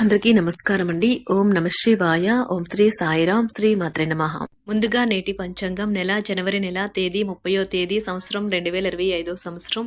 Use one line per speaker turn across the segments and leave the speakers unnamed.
అందరికీ నమస్కారం అండి ఓం నమ శివాయ. ఓం శ్రీ సాయిరాం శ్రీ మాత్రే నమ. ముందుగా నేటి పంచాంగం నెల జనవరి నెల తేదీ ముప్పయో తేదీ సంవత్సరం రెండు వేల ఇరవై ఐదో సంవత్సరం.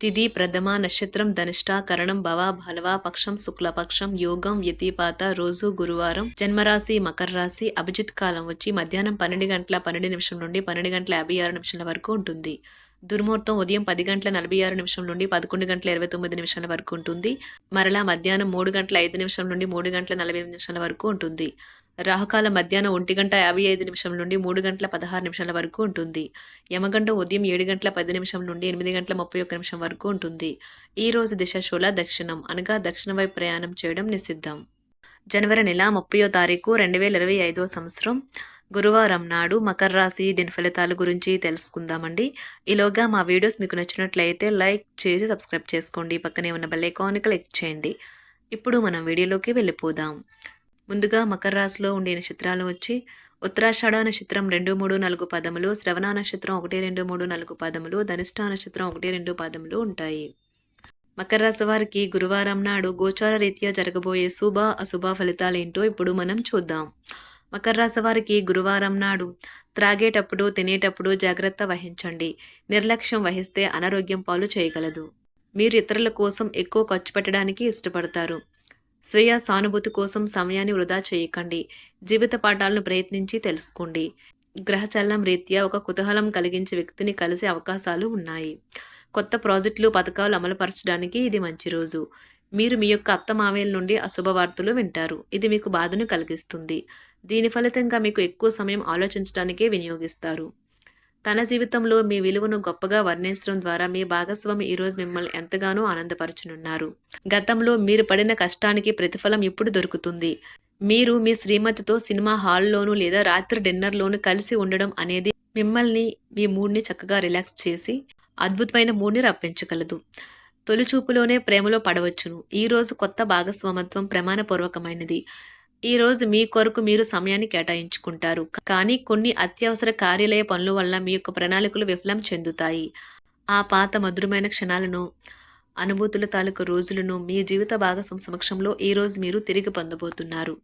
తిథి ప్రథమ నక్షత్రం ధనిష్ట కరణం భవ భలవ పక్షం శుక్లపక్షం యోగం వ్యతిపాత రోజు గురువారం. జన్మరాశి మకర రాశి అభిజిత్ కాలం వచ్చి మధ్యాహ్నం పన్నెండు గంటల పన్నెండు నిమిషం నుండి పన్నెండు గంటల యాభై ఆరు నిమిషాల వరకు ఉంటుంది. దుర్ముహూర్తం ఉదయం పది గంటల నలభై ఆరు నిమిషం నుండి పదకొండు గంటల ఇరవై తొమ్మిది నిమిషాల వరకు ఉంటుంది. మరలా మధ్యాహ్నం మూడు గంటల ఐదు నిమిషం నుండి మూడు గంటల నలభై ఎనిమిది నిమిషాల వరకు ఉంటుంది. రాహుకాలం మధ్యాహ్నం ఒంటి గంట యాభై ఐదు నిమిషం నుండి మూడు గంటల పదహారు నిమిషాల వరకు ఉంటుంది. యమగండం ఉదయం ఏడు గంటల పది నిమిషం నుండి ఎనిమిది గంటల ముప్పై ఒక్క నిమిషం వరకు ఉంటుంది. ఈ రోజు దిశ శూల దక్షిణం అనగా దక్షిణ వైపు ప్రయాణం చేయడం నిషిద్ధం. జనవరి నెల ముప్పయో తారీఖు రెండు వేల ఇరవై ఐదో సంవత్సరం. గురువారం నాడు మకర రాశి దీని ఫలితాల గురించి తెలుసుకుందామండి. ఈలోగా మా వీడియోస్ మీకు నచ్చినట్లయితే లైక్ చేసి సబ్స్క్రైబ్ చేసుకోండి. పక్కనే ఉన్న బెల్ ఐకాన్ని క్లిక్ చేయండి. ఇప్పుడు మనం వీడియోలోకి వెళ్ళిపోదాం. ముందుగా మకర రాశిలో ఉండే నక్షత్రాలు వచ్చి ఉత్తరాషాఢ నక్షత్రం రెండు మూడు నాలుగు పదములు శ్రవణ నక్షత్రం ఒకటి రెండు మూడు నాలుగు పదములు ధనిష్ట నక్షత్రం ఒకటి రెండు పదములు ఉంటాయి. మకర రాశి వారికి గురువారం నాడు గోచార రీత్యా జరగబోయే శుభ అశుభ ఫలితాలేంటో ఇప్పుడు మనం చూద్దాం. మకర రాశి వారికి గురువారం నాడు త్రాగేటప్పుడు తినేటప్పుడు జాగ్రత్త వహించండి. నిర్లక్ష్యం వహిస్తే అనారోగ్యం పాలు చేయగలదు. మీరు ఇతరుల కోసం ఎక్కువ ఖర్చు పెట్టడానికి ఇష్టపడతారు. స్వీయ సానుభూతి కోసం సమయాన్ని వృధా చేయకండి. జీవిత పాఠాలను ప్రయత్నించి తెలుసుకోండి. గ్రహచలనం రీత్యా ఒక కుతూహలం కలిగించే వ్యక్తిని కలిసే అవకాశాలు ఉన్నాయి. కొత్త ప్రాజెక్టులు పథకాలు అమలుపరచడానికి ఇది మంచి రోజు. మీరు మీ యొక్క అత్త మావేల నుండి అశుభ వార్తలు వింటారు. ఇది మీకు బాధను కలిగిస్తుంది. దీని ఫలితంగా మీకు ఎక్కువ సమయం ఆలోచించడానికే వినియోగిస్తారు. తన జీవితంలో మీ విలువను గొప్పగా వర్ణించడం ద్వారా మీ భాగస్వామి ఈరోజు మిమ్మల్ని ఎంతగానో ఆనందపరచనున్నారు. గతంలో మీరు పడిన కష్టానికి ప్రతిఫలం ఇప్పుడు దొరుకుతుంది. మీరు మీ శ్రీమతితో సినిమా హాల్లోనూ లేదా రాత్రి డిన్నర్లోనూ కలిసి ఉండడం అనేది మిమ్మల్ని మీ మూడ్ని చక్కగా రిలాక్స్ చేసి అద్భుతమైన మూడ్ని రప్పించగలదు. తొలిచూపులోనే ప్రేమలో పడవచ్చును. ఈ రోజు కొత్త భాగస్వామత్వం ప్రమాణపూర్వకమైనది. ఈ రోజు మీ కొరకు మీరు సమయాన్ని కేటాయించుకుంటారు. కానీ కొన్ని అత్యవసర కార్యాలయ పనుల వల్ల మీ యొక్క ప్రణాళికలు విఫలం చెందుతాయి. ఆ పాత మధురమైన క్షణాలను అనుభూతుల తాలూకు రోజులను మీ జీవిత భాగస్వామి సమక్షంలో ఈ రోజు మీరు తిరిగి పొందబోతున్నారు.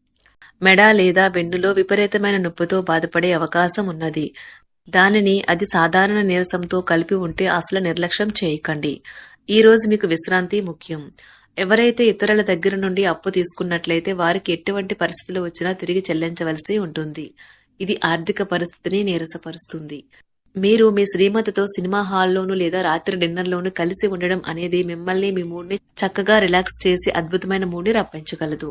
మెడ లేదా వెన్నులో విపరీతమైన నొప్పితో బాధపడే అవకాశం ఉన్నది. దానిని అది సాధారణ నీరసంతో కలిపి ఉంటే అసలు నిర్లక్ష్యం చేయకండి. ఈ రోజు మీకు విశ్రాంతి ముఖ్యం. ఎవరైతే ఇతరుల దగ్గర నుండి అప్పు తీసుకున్నట్లయితే వారికి ఎటువంటి పరిస్థితులు వచ్చినా తిరిగి చెల్లించవలసి ఉంటుంది. ఇది ఆర్థిక పరిస్థితిని నీరసపరుస్తుంది. మీరు మీ శ్రీమతితో సినిమా హాల్లోనూ లేదా రాత్రి డిన్నర్లోనూ కలిసి ఉండడం అనేది మిమ్మల్ని మీ మూడ్ని చక్కగా రిలాక్స్ చేసి అద్భుతమైన మూడ్ని రప్పించగలదు.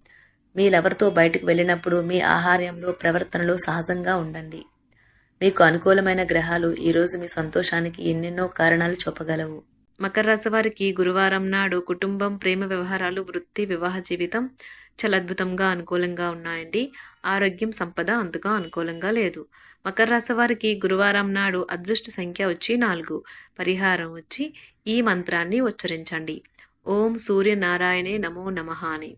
మీలెవరితో బయటకు వెళ్ళినప్పుడు మీ ఆహార్యంలో ప్రవర్తనలో సహజంగా ఉండండి. మీకు అనుకూలమైన గ్రహాలు ఈరోజు మీ సంతోషానికి ఎన్నెన్నో కారణాలు చూపగలవు. మకర రాశి వారికి గురువారం నాడు కుటుంబం ప్రేమ వ్యవహారాలు వృత్తి వివాహ జీవితం చాలా అద్భుతంగా అనుకూలంగా ఉన్నాయండి. ఆరోగ్యం సంపద అంతగా అనుకూలంగా లేదు. మకర రాశి వారికి గురువారం నాడు అదృష్ట సంఖ్య వచ్చి నాలుగు. పరిహారం వచ్చి ఈ మంత్రాన్ని ఉచ్చరించండి. ఓం సూర్యనారాయణే నమో నమః అని.